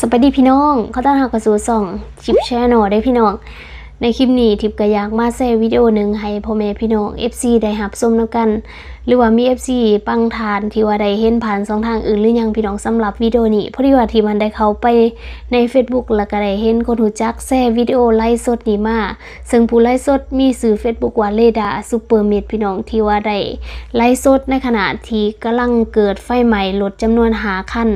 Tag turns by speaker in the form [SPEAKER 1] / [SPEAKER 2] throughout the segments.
[SPEAKER 1] สวัสดีพี่น้องเขาต้อนรับกระสู่ส่องชิปแชนอได้พี่น้อง ในคลิปนี้ทิปก็อยากมาแชร์วิดีโอหนึ่งให้พ่อแม่พี่น้อง FC ได้หับส้มน้ำกัน หรือว่ามี FC ปังทานที่ว่าได้เห็นผ่านสองทางอื่นหรือยังพี่น้องสำหรับวิดีโอนี้เพราะที่ว่าที่มันได้เข้าไปใน Facebook แล้วก็ได้เห็นคนหูจักแชร์วิดีโอไลฟ์สดนี้มาซึ่งผู้ไลฟ์สดมีสื่อ Facebook ว่าเลดาซูเปอร์เมดพี่น้องที่ว่าได้ไลฟ์สดในขณะที่กำลังเกิดไฟไหม้รถจำนวนหาคัน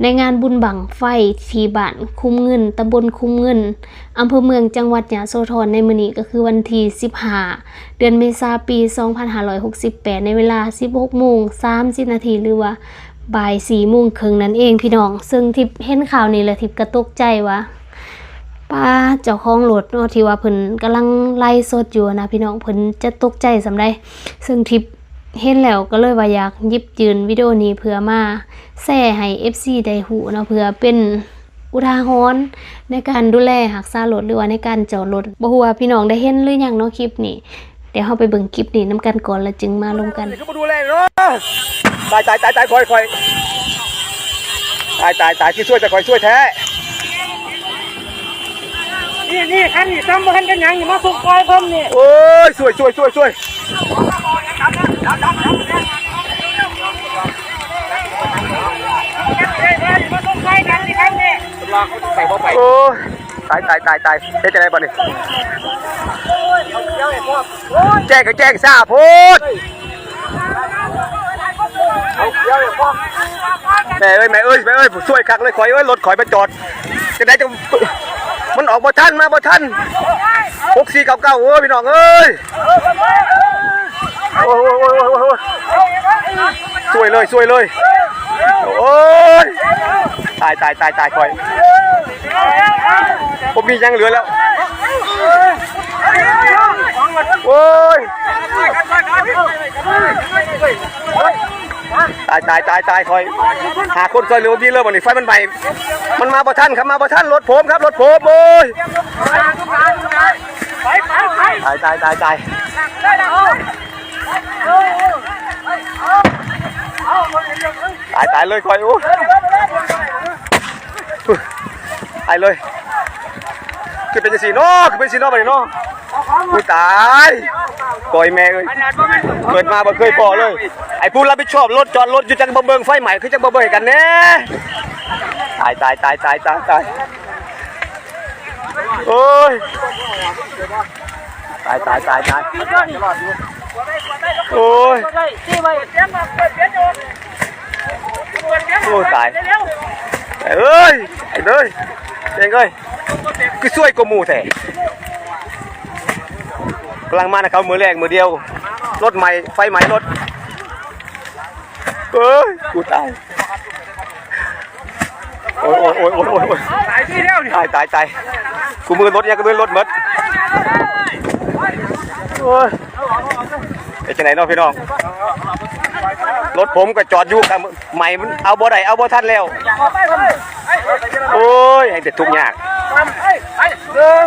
[SPEAKER 1] ในงานบุญบังไฟที่บ้านคุ้มเงินตำบลคุ้มเงินอำเภอเมืองจังหวัดยะโสธรในมื้อนี้ก็คือวันที่15 เดือนเมษาปี 2568 ในเวลา 16โมง30นาทีหรือว่าบ่าย4โมงครึ่งนั่นเองพี่น้อง ซึ่งทิพย์เห็นข่าวนี้แล้วทิพย์ก็ตกใจว่าป้าเจ้าของรถเนาะที่ว่าเพิ่นกำลังไล่สดอยู่นะพี่น้องเพิ่นจะตกใจสำใดซึ่งทิพย์เห็นแล้วก็เลยว่าอยากยิบยืนวิดีโอนี้เพื่อมาแชร์ให้ FC ได้หูเนาะเพื่อเป็นอุทาหรณ์ในการดูแลรักษารถหรือว่าในการจอดรถบ่ฮู้ว่าพี่น้องได้เห็นหรือยังเนาะคลิปนี้ ดี๋ยวเราไปเบิ่งคลิปนี้นํกันก่อนแล้วจึงมาลงกัน
[SPEAKER 2] ก็มาดูแลเนาะตายตายตายตายคอยคอยตายตายตายที่ช่วยจะคอยช่วยแท้
[SPEAKER 3] นี่นี่คันนี่ซ้ำบ่ทันเป็นหยังนี่มาสุกปล่อยเพิ่มนี่
[SPEAKER 2] โอ้ยช่วยช่วยช่วยช่วย
[SPEAKER 3] มาสุกปล่อยกันนี่ครับนี่
[SPEAKER 2] โอ้ย ตายตายตายตายเฮ็ดจะได้บ่นี่แจ้งก็แจ้งซาโพดแม่เอ้ยแม่เอ้ยแม่เอ้ยช่วยคักเลยคอยเอ้ยรถคอยมาจอดจะได้จะมันออกบ่ทันมาบ่ทันหกสี่เก้าเก้าโอ้ยพี่น้องเอ้ยโอ้ยโอ้ยโอ้โอ้ยโอ้ยช่วยเลยช่วยเลยโอ้ยตายตายตายตายคอย ผมมียังเหลือแล้วโอ้ยตายตายตายตายคอย หาคนคอยเหลือดีเลยวันนี้ไฟมันใหม่มันมาบ่ทันครับมาบ่ทันรถผมครับรถผมโอ้ยตายตายตายตายตายตายเลยคอยโอ้ยตายเลย คือเป็นสีนาะคือเป็นสีนาะไปเนาะอุ้ยตายกอยแม่เอ้ยเกิดมาบ่เคยพอเลย ไอ้ผู้รับผิดชอบรถจอดรถอยู่จังบ่เบิงไฟใหม่คือจังบ่เบิงกันแน่ตายตายตายตายตายตายโอ้ยตายตายตายตายโอ้ยโอ้ตายเอ้ยไอ้เอ้ย เองเอ้ยคือช่วยกว่าหมู่แท้กำลังมานะครับมือแรกมือเดียว รถใหม่ไฟใหม่รถเอ้ยกูตายโอ้ยโอ้ยโอ้ยโอ้ยโอ้ย
[SPEAKER 3] ตายที่เดียว
[SPEAKER 2] ตายตายตายกูมือรถยังกูมือรถมดโอ้ยไอ้จังไหนน้องพี่น้องรถผมก็จอดอยู่ครับใหม่มันเอาบ่ได้เอาบ่ทันแล้ว โอ้ยให้แต่ทุกข์ยาก
[SPEAKER 3] ไปไปหนึ่ง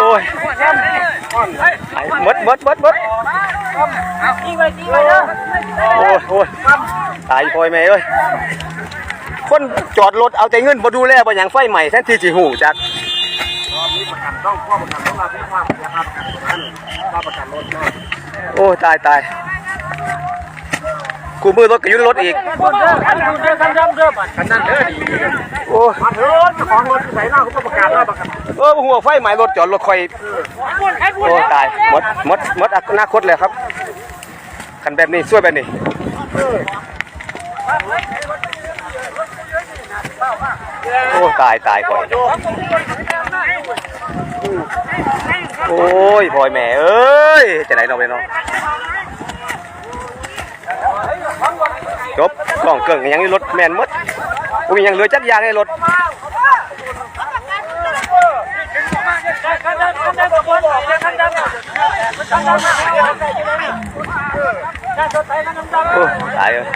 [SPEAKER 2] โอ้ยไอ้หมดหมดหมดหมด
[SPEAKER 3] เอาที่ไว้ที่ไว้เด้อ
[SPEAKER 2] โอ้ยโอ้ยตายพ่อยแม่เอ้ยคนจอดรถเอาแต่เงินบ่ดูแลบ่หยังไฟใหม่แทนที่สิหูจักโอ้ยตายตาย กูมือรถก็อยู่ในรถอีก
[SPEAKER 3] คนเด้อคันเด้อคันเด้อเด้อบัดคันนั้นเด้อดี
[SPEAKER 2] โอ้ย
[SPEAKER 3] มาเถิดเจ้าของรถใส่หน้าเขาก็ประกาศว่าประกาศ
[SPEAKER 2] เออหัวไฟใหม่รถจอดรถคอย
[SPEAKER 3] พูดใครพูด
[SPEAKER 2] โอ้ยตาย หมด หมด หมดอนาคตเลยครับคันแบบนี้ช่วยแบบนี้ โอ้ยตายตายก่อนโอ้ยพ่อยแม่เอ้ยจะไหนเราไปเนาะ จบกล่องเกิ่งยังในรถแมนมดกูยังเหลือจักยางในรถโอ้ตายเลย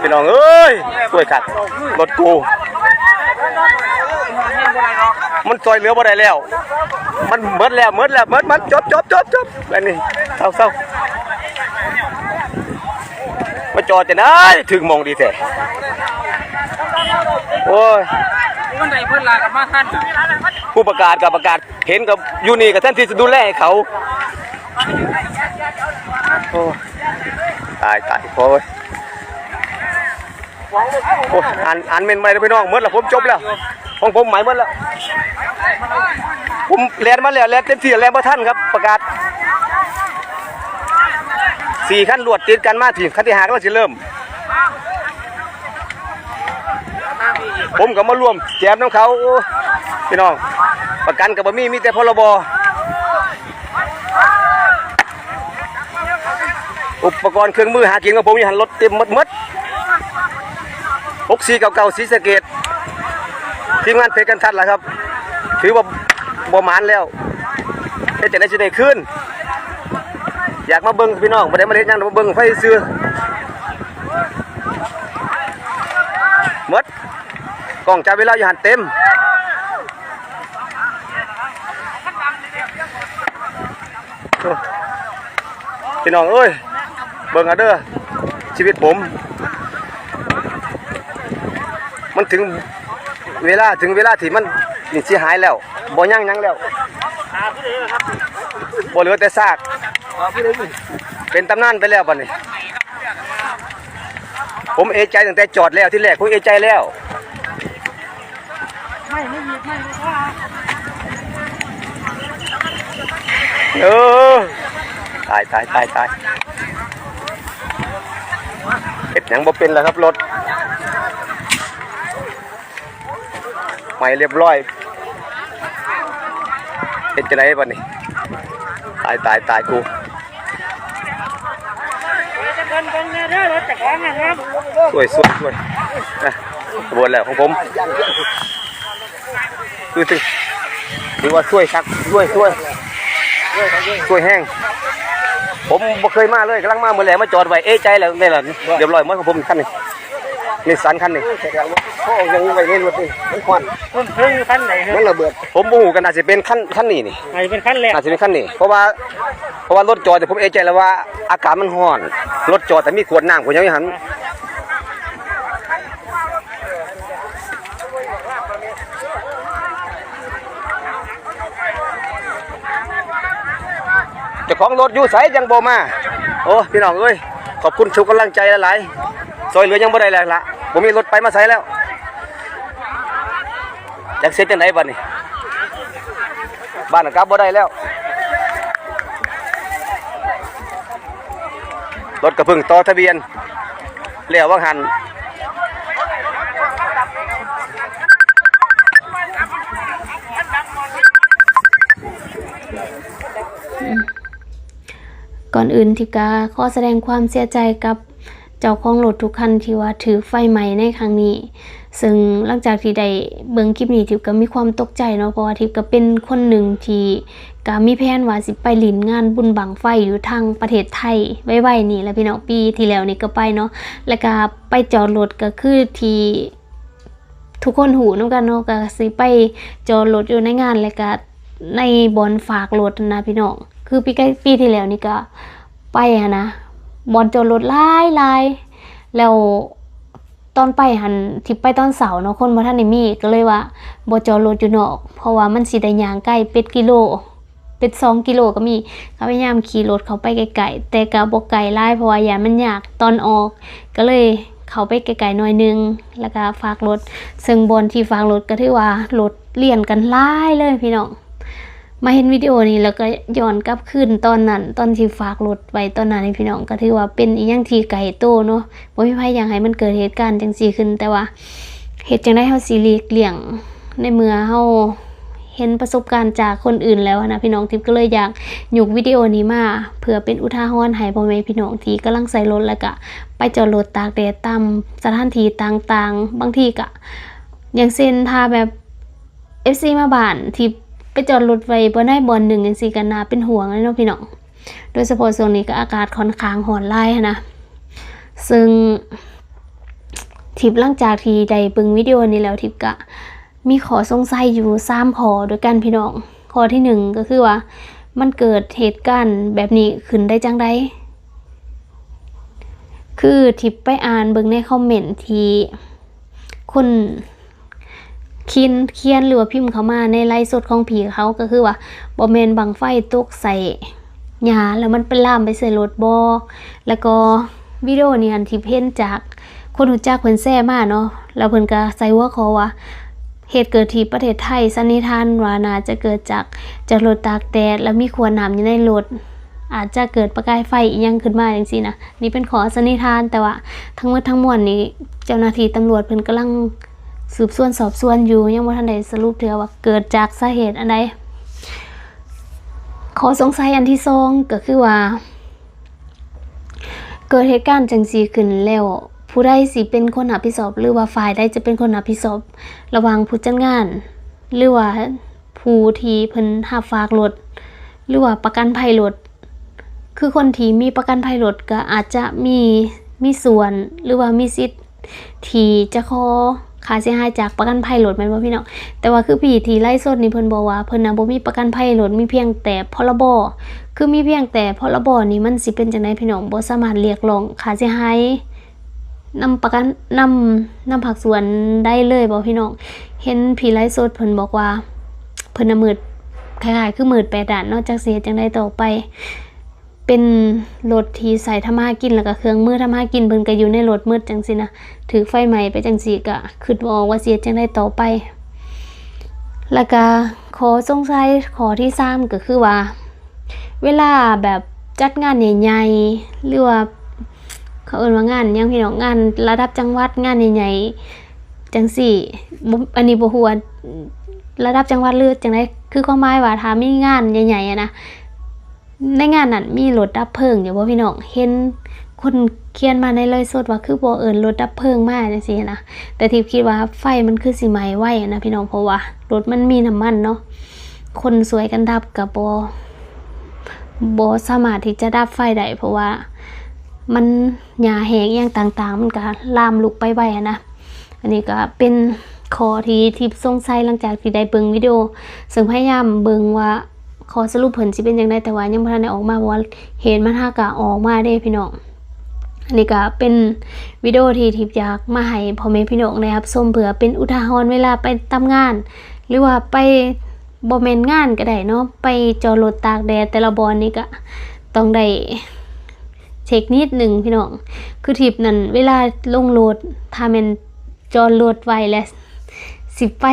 [SPEAKER 2] พี่น้องเอ้ยกล้วยขัดรถกูมันซอยเหลือบ่ได้แล้ว มันเมดแล้วเมดแล้วเมดมันจบจบจบจบแบบนี้เศร้าเศร้า จอดจะได้ถึงมองดีแท้โอ้ย
[SPEAKER 3] มันได้เพิ่นลากับมาท่าน
[SPEAKER 2] ผู้ประกาศกับประกาศเห็นกับยูนี่กับท่านที่จะดูแลให้เขาโอ้ตายตายโอ้ยโอ้ยอ่านอ่านเมนมาเลยพี่น้องเมื่อละผมจบแล้วของผมหมายเมื่อแล้วผมเรียนมาแล้วเรียนเต็มที่แล้วมาท่านครับประกาศ สี่ขั้นรวดติดกันมาถึงขั้นที่หาก็จะเริ่ม ผมก็มาร่วมแจมน้ำเขาพี่น้อง ประกันกับบะมี่มีแต่พรบอุปกรณ์เครื่องมือหากินของผมอยู่หันรถเต็มมดมดหกสีเก่าๆสีสเกตทีมงานเพชกันทัดแล่ะครับ ถือว่าบ่มานแล้วเฮ็ดจะได้สิได้ขึ้น อยากมาเบิ่งพี่น้องบ่ได้มาเฮ็ดยังมาเบิ่งไฟซื้อมดกล้องจับเวลาอยู่หันเต็มพี่น้องเอ้ยเบิ่งเอาเด้อชีวิตผม มันถึงเวลาถึงเวลาที่มันนี่เสิหายแล้วบ่ยั่งยังแล้วบ่เหลือแต่ซาก เป็นตำนานไปแล้วบัดนี้ผมเอใจตั้งแต่จอดแล้วที่แรกผมเอใจแล้วไม่ไม่ีไม่เออตายตายตายตายเห็ดหยังบ่เป็นแล้วครับรถไม่เรียบร้อยเห็ดจะไหนบ้านี่ตายตายตายกู สวยสวยสวยนะขบวนแล้วของผมคือถึงหรือว่าช่วยชักช่วยช่วยช่วยแห้ง ผมเคยมาเลยกำลังมาเมื่อไหร่มาจอดไว้เอ๊ใจแล้วนี่แหละเรียบร้อยมดของผมคันนี้ นี่สันคันนี้พ่อยังไว้ในรถนี่มันควัน
[SPEAKER 3] เพิ่นเพิ่งคันไหนครั
[SPEAKER 2] มันระเบิด ผมบ่ฮู้กันน่าสิเป็นคันคันนี้นี่
[SPEAKER 3] ไงเป็นคันแรก
[SPEAKER 2] น่าสิเป็นคันนี้เพราะว่าเพราะว่ารถจอดแต่ผมเอะใจแล้วว่าอากาศมันร้อน รถจอดแต่มีขวดน้ำขวดยังไม่หันเจ้าของรถอยู่ไสยังบ่มา โอ้พี่น้องเอ้ยขอบคุณทุกกำลังใจหลายๆซอยเหลือยังบ่ได้แล้วละ ผมมีรถไปมาใส่แล้วอยากเสร็จจังไดบัดนี้บ้านน่ะกลับบ่ได้แล้ว รถกระพึ่งต่อทะเบียนเลี้ยวว่างหัน
[SPEAKER 1] ก่อนอื่นทิพกาขอแสดงความเสียใจกับ เจ้าของรถทุกคันที่ว่าถือไฟไหม้ในครั้งนี้ ซึ่งหลังจากที่ได้เบิ่งคลิปนี้ทิพก็มีความตกใจเนาะเพราะว่าทิพก็เป็นคนหนึ่งที่ก็มีแผนว่าสิไปหลินงานบุญบังไฟอยู่ทางประเทศไทยไว้ๆนี่แหละพี่น้องปีที่แล้วนี่ก็ไปเนาะแล้วก็ไปจอดรถก็คือที่ทุกคนหูน้ำกันเนาะก็สิไปจอดรถอยู่ในงานแล้วก็ในบอนฝากรถนะพี่น้องคือปีใกล้ปีที่แล้วนี่ก็ไปอะนะ บอนจอดรถหลายหลายแล้วตอนไปหันที่ไปตอนเสาร์เนาะคนบ่ทันได้มีก็เลยว่าบ่จอดรถอยู่นอก เพราะว่ามันสิได้ยางใกล้เป็ดกิโล เป็นสองกิโลก็มีก็พยายามขี่รถเขาไปไกลๆแต่ก็บ่ไกลหลายเพราะว่าอย่ามันยากตอนออก ก็เลยเขาไปไกลๆหน่อยนึง แล้วก็ฝากรถซึ่งบนที่ฝากรถก็ถือว่ารถเลี่ยนกันหลายเลยพี่น้อง มาเห็นวิดีโอนี้แล้วก็ย้อนกลับคืนตอนนั้นตอนที่ฝากรถไว้ตอนนั้นพี่น้องก็ถือว่าเป็นอีหยังที่ไกลโตเนาะบ่มีใครอยากให้มันเกิดเหตุการณ์จังซี่ขึ้น แต่ว่าเหตุจังได๋เฮาสิหลีกเลี่ยงในเมื่อเฮาเห็นประสบการณ์จากคนอื่นแล้วนะพี่น้องทิพย์ก็เลยอยากหยุกวิดีโอนี้มาเพื่อเป็นอุทาหรณ์ให้พ่อแม่พี่น้องที่กำลังใส่รถแล้วก็ไปจอดรถตากแดดตามสถานที่ต่างๆ บางทีก็อย่างเช่นถ้าแบบ FC มาบ้านที่ไป จอดรถไว้บ่ได้บอลหนึ่งจังซี่กันนาเป็นห่วงเลยเนาะพี่น้องโดยเฉพาะช่วงนี้ก็อากาศค่อนข้างร้อนหลายหั้นะ ซึ่งทิปหลังจากที่ได้เบิ่งวิดีโอนี้แล้วทิปก็มีขอสงสัยอยู่3ขอด้วยกันพี่น้องข้อที่หนึ่งก็คือว่า มันเกิดเหตุการณ์แบบนี้ขึ้นได้จังไดคือทิปไปอ่านเบิ่งในคอมเมนต์ที่คน เขียนเขียนหรือว่าพิมพ์เข้ามาในไลฟ์สดของผีเขาก็คือว่าบ่แม่นบังไฟตกใส่หญ้าแล้วมันเป็นลามไปใส่รถบ่แล้วก็วิดีโอนี้อันที่เห็นจากคนรู้จักเพิ่นแซ่มากเนาะแล้วเพิ่นก็ใส่หัวข้อว่าเหตุเกิดที่ประเทศไทยสันนิษฐานว่าน่าจะเกิดจากจากรถตากแดดแล้วมีขวดน้ำอยู่ในรถอาจจะเกิดประกายไฟอีกยังขึ้นมาจังซี่นะนี่เป็นขอสันนิษฐานแต่ว่าทั้งหมดทั้งมวลนี้เจ้าหน้าที่ตำรวจเพิ่นกำลัง สืบสวนสอบสวนอยู่ยังบ่ทันได้สรุปเถือว่าเกิดจากสาเหตุอันใดขอสงสัยอันที่สองก็คือว่า เกิดเหตุการณ์จังซีขึ้นแล้วผู้ใดสิเป็นคนรับผิดชอบหรือว่าฝ่ายใดจะเป็นคนรับผิดชอบระว่างผู้จัดงาน หรือว่าผู้ที่เพิ่นหับฝากรถหรือว่าประกันภัยรถคือคนที่มีประกันภัยรถก็อาจจะมีมีส่วนหรือว่ามีสิทธิ์ที่จะขอ ค่าเสียหายจากประกันภัยรถแม่นบ่พี่น้องแต่ว่าคือพี่ที่ไล่สดนี่เพิ่นบอกว่าเพิ่นน่ะบ่มีประกันภัยรถมีเพียงแต่พรบคือมีเพียงแต่พรบนี่มันสิเป็นจังไดพี่น้องบ่สามารถเรียกร้องค่าเสียหายนำประกันนำนำผักสวนได้เลยบอกพี่น้องเห็นผีไลฟ์สดเพิ่นบอกว่า เพิ่นน่ะมืดคล้ายๆคือมืดแปดด่านนอกจากเสียจังได้ต่อไป เป็นรถที่ใส่ทำมากินแล้วก็เครื่องมือทำมากินเพิ่นก็อยู่ในรถมืดจังซี่นะถือไฟไหม้ไปจังซี่ก็คิดบ่อกว่าเสียจังได้ต่อไป แล้วก็ขอสงสัยขอที่สามก็คือว่า เวลาแบบจัดงานใหญ่ๆหรือว่าเขาเอิ้นว่างานยังพี่น้องงานระดับจังหวัดงานใหญ่ๆจังสี่อันนี้บ่ฮู้ว่าระดับจังหวัดหรือดจังไดคือความหมายว่าถ้ามีงานใหญ่ๆอะนะ ในงานนั้นมีรถดับเพลิงอยู่บ่พี่น้องเห็นคนเขียนมาในไลฟ์สดว่าคือบ่เอิ้นรถดับเพลิงมาจังซี่นะแต่ที่คิดว่าไฟมันคือสิไหม้ไวนะพี่น้องเพราะว่ารถมันมีน้ำมันเนาะคนสวยกันดับก็บ่บ่สามารถที่จะดับไฟได้เพราะว่ามันหญ้าแหงอย่างต่างๆ มันก็ลามลุกไปไวนะอันนี้ก็เป็นข้อที่ทิปสงสัยหลังจากที่ได้เบิ่งวิดีโอซึ่งพยายามเบิ่งว่า ขอสรุปผลสิเป็นจังไดแต่ว่ายังบ่ทันได้ออกมาเพราะว่าเหตุมันหากะออกมาเด้พี่น้องอันนี้ก็เป็นวิดีโอที่ทิปอยากมาให้พ่อแม่พี่น้องนะครับชมเผื่อเป็นอุทาหรณ์เวลาไปทำงาน หรือว่าไปบ่แม่นงานก็ได้เนาะไปจอดรถตากแดดแต่ละบอนนี่ก็ต้องได้เช็คนิดหนึ่งพี่น้อง คือทิปนั้นเวลาลงรถถ้ามันจอดรถไวและสิไป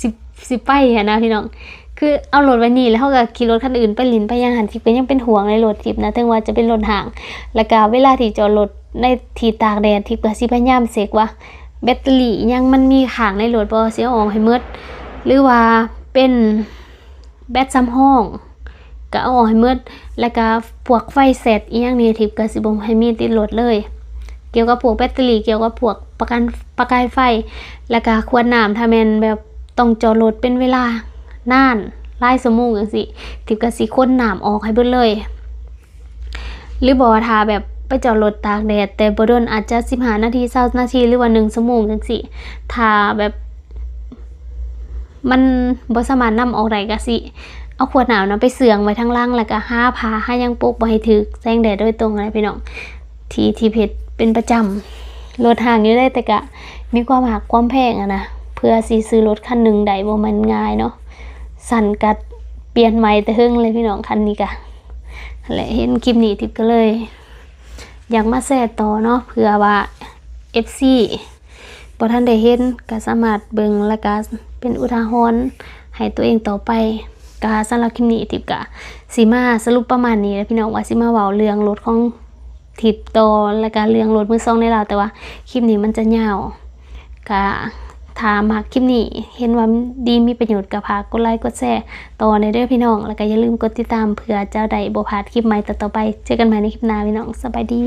[SPEAKER 1] สิสิไปอะนะพี่น้อง คือเอารถไว้นี่แล้วเขาก็ขี่รถคันอื่นไปลินไปยังหันทิปก็ยังเป็นห่วงในรถทิปนะถึงว่าจะเป็นรถห่าง แล้วก็เวลาที่จอดรถในที่ตากแดดทิปก็สิพยายามเช็คว่าแบตเตอรี่ยังมันมีขางในรถบ่เสียออกให้หมดหรือว่าเป็นแบตซ้ำห้องก็เอาออกให้มืดแล้วก็พวกไฟเสร็จอียังนี่ทิพก็สิบ่ให้มีติดรถเลย เกี่ยวกับพวกแบตเตอรี่เกี่ยวกับพวกประกันประกายไฟ แล้วก็ขวดน้ำถ้าแม่นแบบต้องจอดรถเป็นเวลา นานหลายชั่วโมงจังซี่ทิพย์ก็สิคนหน้ำออกให้เบิดเลย หรือบ่ว่าถ้าแบบไปจอดรถตากแดด แต่บดนอาจจะ15นาที20นาทีหรือว่า1ชั่วโมงจังซี่ถ้าแบบมันบ่สามารถนำออกได้ก็สิ เอาขวดน้ำนะไปเสื่องไว้ทั้งล่างแล้วก็ห้าพาห้ายังปกบ่ให้ถึกแสงแดดโดยตรงอะไรพี่น้องทีทีเพชรเป็นประจำรถห่างอยู่ได้แต่กะ มีความหักความแพงอะนะเพื่อสิซื้อรถคันหนึ่งได้บ่มันง่ายเนาะ สั่นกัดเปลี่ยนใหม่แต่เฮิงเลยพี่น้องคันนี้กะแหละเห็นคลิปนี้ทิพย์ก็เลย อยากมาแชร์ต่อเนาะเผื่อว่า FC บ่ทันได้เห็นก็สามารถเบิ่งแล้วก็เป็นอุทาหรณ์ให้ตัวเองต่อไปกาสำหรับคลิปนี้ทิปกะสิมาสรุปประมาณนี้แล้วพี่น้องว่าสิมาเว้าเรื่องรถของทิปโตอและก็เรื่องรถมือซองในเราวแต่ว่าคลิปนี้มันจะยาวกะ ถามหากคลิปนี้เห็นว่าดีมีประโยชน์กับพากดไลค์กดแชร์ต่อในเด้อพี่น้อง แล้วก็อย่าลืมกดติดตามเผื่อจะได้บ่พลาดคลิปใหม่ต่อไป เจอกันใหม่ในคลิปหน้าพี่น้องสบายดี